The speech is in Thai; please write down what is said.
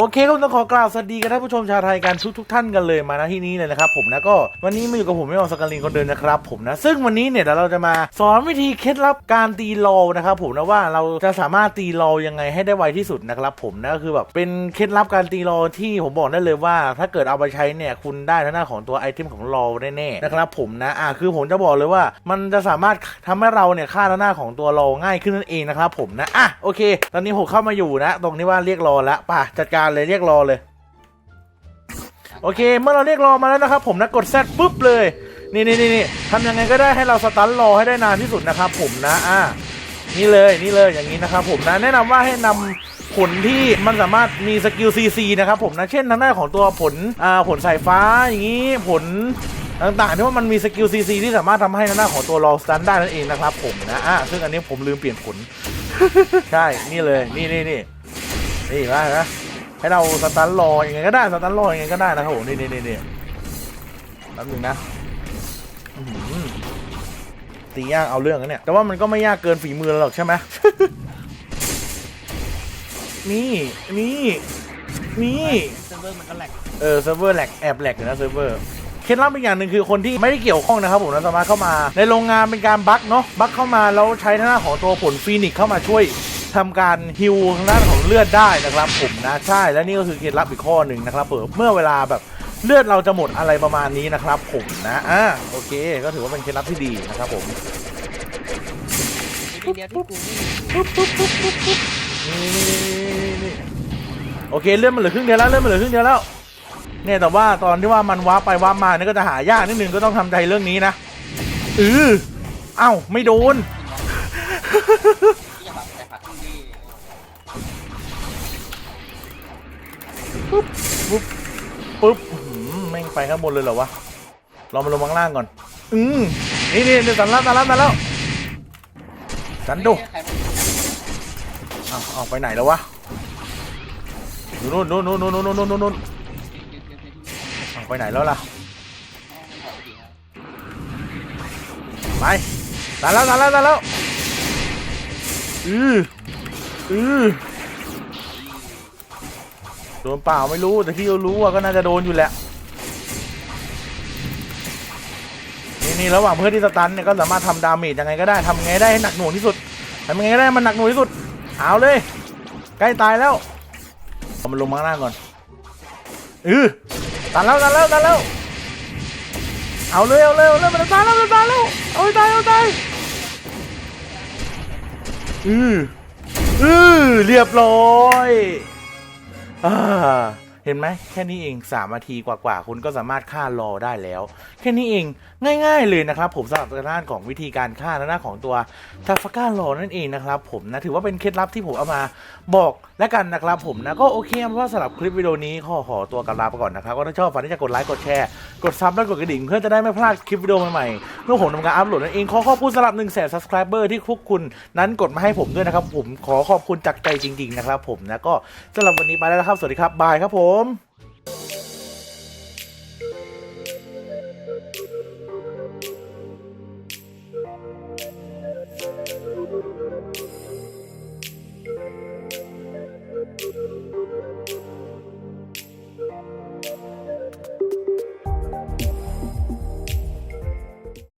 โอเคก็ต้องขอกล่าวสวัสดีกันท่านผู้ชมชาวไทยกันทุกทุกท่านกันเลยมาณที่นี้เลยนะครับผมนะก็วันนี้มาอยู่กับผมไม่ออกสกาลินคนเดินนะครับผมนะซึ่งวันนี้เนี่ยเดี๋ยวเราจะมาสอนวิธีเคล็ดลับการตีโลนะครับผมนะว่าเราจะสามารถตีโลยังไงให้ได้ไวที่สุดนะครับผมนะก็คือแบบเป็นเคล็ดลับการตีโลที่ผมบอกได้เลยว่า ถ้าเกิดเอาไปใช้เนี่ยคุณได้ทั้งหน้าของตัวไอเทมของโลแน่ๆนะครับผมนะอะคือผมจะบอกเลยว่า มันจะสามารถทำให้เราเนี่ยฆ่าหน้าของตัวโลง่ายขึ้นนั่นเองนะครับผมนะอะโอเค ตอนนี้ผมเข้ามาอยู่นะ ตรงนี้ว่าเรียกรอแล้วป่ะจัดการเลยเรียกรอเลย โอเค เมื่อเราเรียกรอมาแล้วนะครับ ผมนะกดแซดปุ๊บเลยนี่นี่นี่นี่ทำยังไงก็ได้ให้เราสตันรอให้ได้นานที่สุดนะครับ ผมนะอ่านี่เลยนี่เลยอย่างนี้นะครับ ผมนะแนะนำว่าให้นำผลที่มันสามารถมีสกิลซีซีนะครับผมนะเช่นทางด้านของตัวผลอ่าผลสายฟ้าอย่างนี้ผลต่างๆที่ว่ามันมีสกิลซีซีที่สามารถทำให้ทางด้านของตัวรอสตันได้นั่นเองนะครับ ผมนะอ่าซึ่งอันนี้ผมลืมเปลี่ยนผล ใช่ นี่เลย นี่นี่นี่นี่ว่านะ ให้เราสตันรอยังไงก็ได้สตันรอยังไงก็ได้นะครับผมนี่นี่นี่นี่แป๊บหนึงนะอื้อหือตียากเอาเรื่องนะเนี่ย แต่ว่ามันก็ไม่ยากเกินฝีมือเราหรอกใช่ไหมนี่นี่นี่เซิร์ฟเวอร์มันก็แหลกเออเซิร์ฟเวอร์แหลกแอบแหลกอยู่นะเซิร์ฟเวอร์เคล็ดลับอีกอย่างหนึ่งคือคนที่ไม่ได้เกี่ยวข้องนะครับผมนะสามารถเข้ามา ในโรงงานเป็นการบั๊กเนาะบั๊กเข้ามาแล้วใช้ทางด้านของตัวผลฟีนิกซ์เข้ามาช่วย ทำการฮิวทางด้านของเลือดได้นะครับผมนะใช่และนี่ก็คือเคล็ดลับอีกข้อหนึ่งนะครับเปิดเมื่อเวลาแบบเลือดเราจะหมดอะไรประมาณนี้นะครับผมนะอะโอเค ก็ถือว่าเป็นเคล็ดลับที่ดีนะครับผมนี่นี่นี่นี่โอเคเลื่อนมันเหลือครึ่งเดียวแล้วเลื่อนมันเหลือครึ่งเดียวแล้วเนี่ยแต่ว่าตอนที่ว่ามันว้าไปว้ามาเนี่ยก็จะหายากนิดนึงก็ต้องทำใจเรื่องนี้นะเออเอ้าไม่โดน ปุ๊บแม่งไปข้างบนเลยเหรอวะเรามาลงข้างล่างก่อน อืมนี่นี่ตันแล้วตันแล้วตันแล้วตันดูใครมันอ้าวอ้าไปไหนแล้ววะดูนู่นนู่นนู่นนู่นนู่นนู่นนู่นอ้าไปไหนแล้วล่ะไปตายแล้วตายแล้วตายแล้วอืออือ ดนเปล่าไม่รู้แต่ที่เรารู้ว่าก็น่าจะโดนอยู่แหละนี่นี่ระหว่างเพื่อนที่สตันเนี่ยก็สามารถทำดาเมจยังไงก็ได้ทำไงได้ให้หนักหน่วงที่สุดทำไงก็ได้มันหนักหน่วงที่สุดเอาเลย ใกล้ตายแล้วเอามันลงมาข้าก่อนอือตันแล้วตันแล้วตันแล้วเอาเลยเอาเลยเอาเลยมันตายแล้วมันตายแล้วเอาตายเอาตายอืออือเรียบร้อย อ่า เห็นไหมแค่นี้เองสามนาทีกว่าๆคุณก็สามารถฆ่ารอได้แล้ว แค่นี้เองง่าย ๆ เลยนะครับ ผมสำหรับด้านของวิธีการฆ่าหน้าของตัวทาฟก้ารอนั่นเองนะครับผมนะถือว่าเป็นเคล็ดลับที่ผมเอามาบอกและกันนะครับผมนะก็โอเคเพราะว่าสำหรับคลิปวิดีโอนี้ขอขอตัวกลับลาไปก่อนนะครับก็ถ้าชอบฝากที่จะกดไลค์กดแชร์กดซับและกดกระดิ่งเพื่อจะได้ไม่พลาดคลิปวิดีโอใหม่ๆเมื่อผมทำการอัพโหลดนั่นเองขอขอบคุณสำหรับ1นึ่งแสน subscriber ที่ทุกคุณนั้นกดมาให้ผมด้วยนะครับผมขอขอบคุณจากใจจริง ๆ นะครับผมนะก็สำหรับวันนี้ไปแล้วครับสวัสดีครับบายครับผม Storm